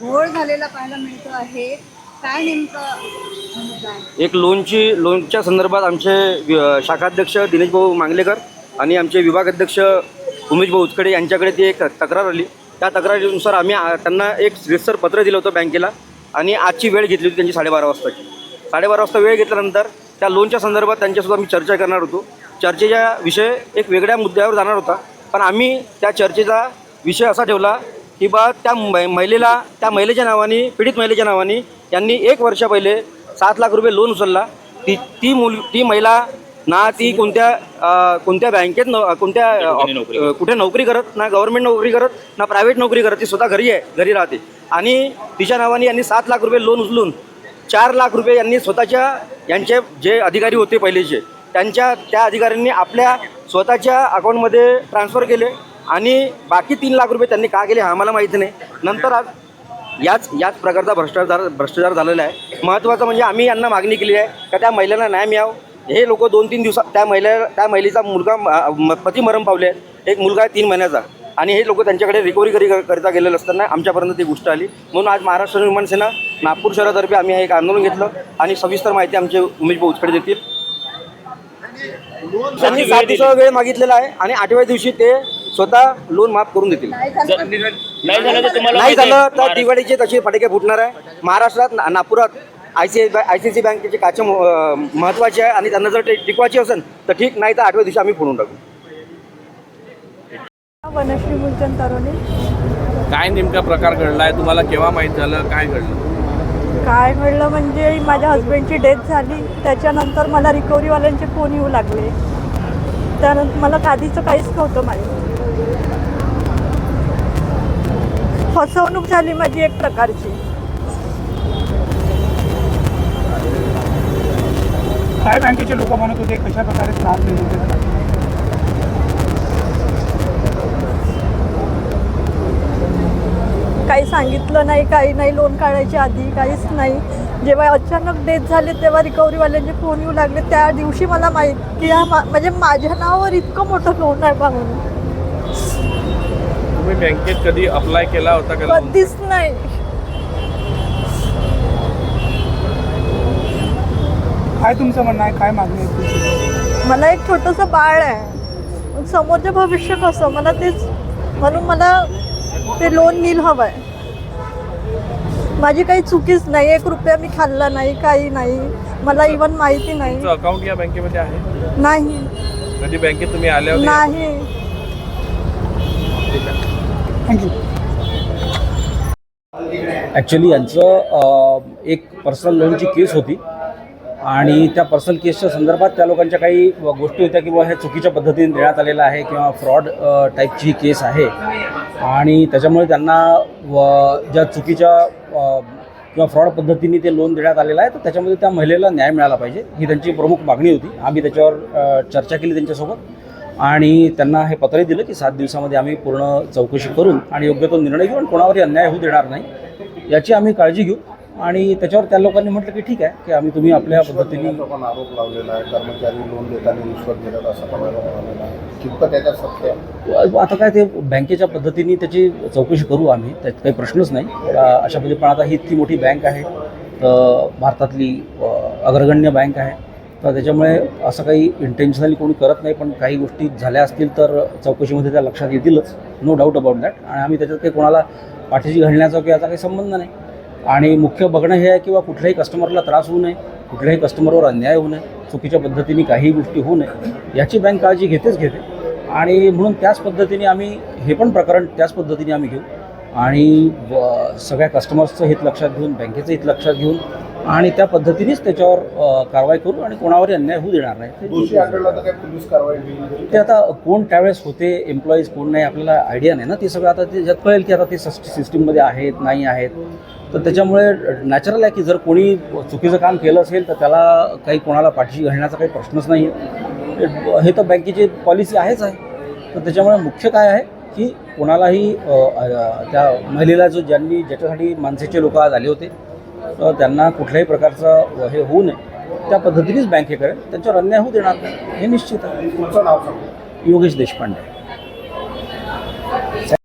घोळ झालेला पाहायला मिळतो आहे. काय नेमकं एक लोनची लोनच्या संदर्भात आमचे शाखाध्यक्ष दिनेश भाऊ मांगलेकर आणि आमचे विभागाध्यक्ष उमेश भाऊ उचकडे यांच्याकडे ती एक तक्रार आली. त्या तक्रारीनुसार आम्ही त्यांना एक सविस्तर पत्र दिलं होतं बँकेला आणि आजची वेळ घेतली होती त्यांची साडेबारा वाजताची. साडेबारा वाजता वेळ घेतल्यानंतर त्या लोनच्या संदर्भात त्यांच्यासोबत आम्ही चर्चा करणार होतो. चर्चेचा विषय एक वेगळ्या मुद्द्यावर जाणार होता. पण आम्ही त्या चर्चेचा विषय असा ठेवला की बा त्या महिलेला त्या महिलेच्या नावाने पीडित महिलेच्या नावाने यांनी एक वर्षा पहिले सात लाख रुपये लोन उचलला. ती ती मुल ती महिला ना ती कोणत्या कोणत्या बँकेत न कोणत्या कुठे नोकरी करत? ना गव्हर्नमेंट नोकरी करत ना प्रायव्हेट नोकरी करत ती स्वतः घरी आहे घरी राहते. आणि तिच्या नावाने यांनी सात लाख रुपये लोन उचलून चार लाख रुपये यांनी स्वतःच्या यांचे जे अधिकारी होते पहिलेचे त्यांच्या त्या अधिकाऱ्यांनी आपल्या स्वतःच्या अकाउंटमध्ये ट्रान्सफर केले. आणि बाकी तीन लाख रुपये त्यांनी का केले हा आम्हाला माहिती नाही. नंतर आज याच याच प्रकारचा भ्रष्टाचार भ्रष्टाचार झालेला आहे. महत्त्वाचं म्हणजे आम्ही यांना मागणी केली आहे का त्या महिलांना न्याय मिळावं. हे लोक दोन तीन दिवसात त्या महिला त्या महिलेचा मुलगा पती मरण पावले आहेत. एक मुलगा आहे तीन महिन्याचा. आणि हे लोक त्यांच्याकडे रिकव्हरी करी करता गेलेलं असताना आमच्यापर्यंत ती गोष्ट आली. म्हणून आज महाराष्ट्र निर्माण सेना नागपूर शहरातर्फे आम्ही हे एक आंदोलन घेतलं आणि सविस्तर माहिती आमचे उमेश भाऊ उचकडे देतील. त्यांनी सात दिवसाचा वेळ मागितलेला आहे आणि आठव्या दिवशी ते स्वतः लोन माफ करून देतील. नाही झालं तर नाही झालं तर तुम्हाला नाही झालं तर दिवाळीचे तसे फटाके फुटणार आहे. महाराष्ट्रात ना- नागपुरात I C I C C बँकेचे काचे म- महत्त्वाचे आहे आणि त्यांना जर ते टिकवायची असेल तर ठीक नाही तर आठव्या दिवशी आम्ही फोडून टाकू. वनश्री मुलचंद तरोने काय नेमका प्रकार घडलाय? तुम्हाला केव्हा माहीत झालं? काय घडलं? काय घडलं म्हणजे माझ्या हस्बंडची डेथ झाली. त्याच्यानंतर मला रिकव्हरीवाल्यांचे फोन येऊ लागले. त्यानंतर मला आधीचं काहीच नव्हतं माहीत. फसवणूक झाली माझी एक प्रकारची. काय बँकेचे लोक म्हणत होते? कशा प्रकारे त्रास देत होते काही सांगितलं नाही काही नाही लोन काढायच्या आधी काहीच नाही. जेव्हा अचानक डेथ झाले तेव्हा रिकव्हरीवाल्यांचे फोन येऊ लागले. त्या दिवशी मला माहीत की हा म्हणजे माझ्या नावावर इतकं मोठं लोन आहे म्हणून. तुम्ही बँकेत कधी अप्लाय केला होता का? कधीच नाही. काय तुमचं म्हणणं आहे? काय मागणी आहे तुमची? मला एक छोटंसं बाळ आहे. समोरचं भविष्य कसं? मला तेच म्हणून मला ते लोन नील हवं आहे माझी काही चुकीच नाही. एक रुपया मी खाल्ला नाही काही नाही. मला इवन माहिती नाही. तुमचं अकाउंट या बँकेमध्ये आहे? नाही. कधी बँकेत तुम्ही आल्या होत्या नाही. थँक्यू. ॲक्च्युली यांचं एक पर्सनल लोनची केस होती आणि त्या पर्सनल केसच्या संदर्भात त्या लोकांच्या काही गोष्टी होत्या की ह्या हे चुकीच्या पद्धतीने देण्यात आलेलं आहे किंवा फ्रॉड टाईपची केस आहे. आणि त्याच्यामुळे त्यांना व ज्या चुकीच्या किंवा फ्रॉड पद्धतीने ते लोन देण्यात आलेलं आहे तर त्याच्यामध्ये त्या महिलेला न्याय मिळाला पाहिजे. ही त्यांची प्रमुख मागणी होती. आम्ही त्याच्यावर चर्चा केली त्यांच्यासोबत. आणि त्यांना हे पत्रही दिलं की सात दिवसामध्ये आम्ही पूर्ण चौकशी करून आणि योग्य तो निर्णय घेऊन कोणावरही अन्याय होऊ देणार नाही याची आम्ही काळजी घेऊ. आणि त्याच्यावर त्या लोकांनी म्हटलं की ठीक आहे की आम्ही तुम्ही आपल्या पद्धतीने आरोप लावलेला आहे कर्मचारी लोन देताना असं? आता काय ते बँकेच्या पद्धतीने त्याची चौकशी करू आम्ही त्यात काही प्रश्नच नाही. अशा पद्धती पण आता ही इतकी मोठी बँक आहे तर भारतातली अग्रगण्य बँक आहे. तर त्याच्यामुळे असं काही इंटेन्शनली कोणी करत नाही पण काही गोष्टी झाल्या असतील तर चौकशीमध्ये त्या लक्षात येतीलच. नो डाऊट अबाउट दॅट आणि आम्ही त्याच्यात काही कोणाला पाठीशी घालण्याचा किंवा याचा काही संबंध नाही. आणि मुख्य बघणं हे आहे किंवा कुठल्याही कस्टमरला त्रास होऊ नये कुठल्याही कस्टमरवर अन्याय होऊ नये चुकीच्या पद्धतीने काही गोष्टी होऊ नये याची बँक काळजी घेतेच घेते. आणि म्हणून त्याच पद्धतीने आम्ही हे पण प्रकरण त्याच पद्धतीने आम्ही घेऊ. आणि सगळ्या कस्टमर्सचं हित लक्षात घेऊन बँकेचं हित लक्षात घेऊन आणि त्या पद्धतीनेच त्याच्यावर कारवाई करू आणि कोणावरही अन्याय होऊ देणार नाही. ते आता कोण त्यावेळेस होते एम्प्लॉईज कोण नाही आपल्याला आयडिया नाही ना. ते सगळं आता ते ज्यात कळेल की आता ते सिस्टीममध्ये आहेत नाही आहेत. तर त्याच्यामुळे नॅचरल आहे की जर कोणी चुकीचं काम केलं असेल तर त्याला काही कोणाला पाठीशी घालण्याचा काही प्रश्नच नाही. आहे हे तर बँकेची पॉलिसी आहेच आहे. तर त्याच्यामुळे मुख्य काय आहे की कोणालाही त्या महिलेला जो ज्यांनी ज्याच्यासाठी माणसाचे लोक आज आले होते त्यांना कुठल्याही प्रकारचं हे होऊ नये. त्या पद्धतीनेच बँक हे करेल. त्यांच्यावर अन्याय होऊ देणार नाही. हे निश्चित आहे. तुमचं नाव सांगा. योगेश देशपांडे.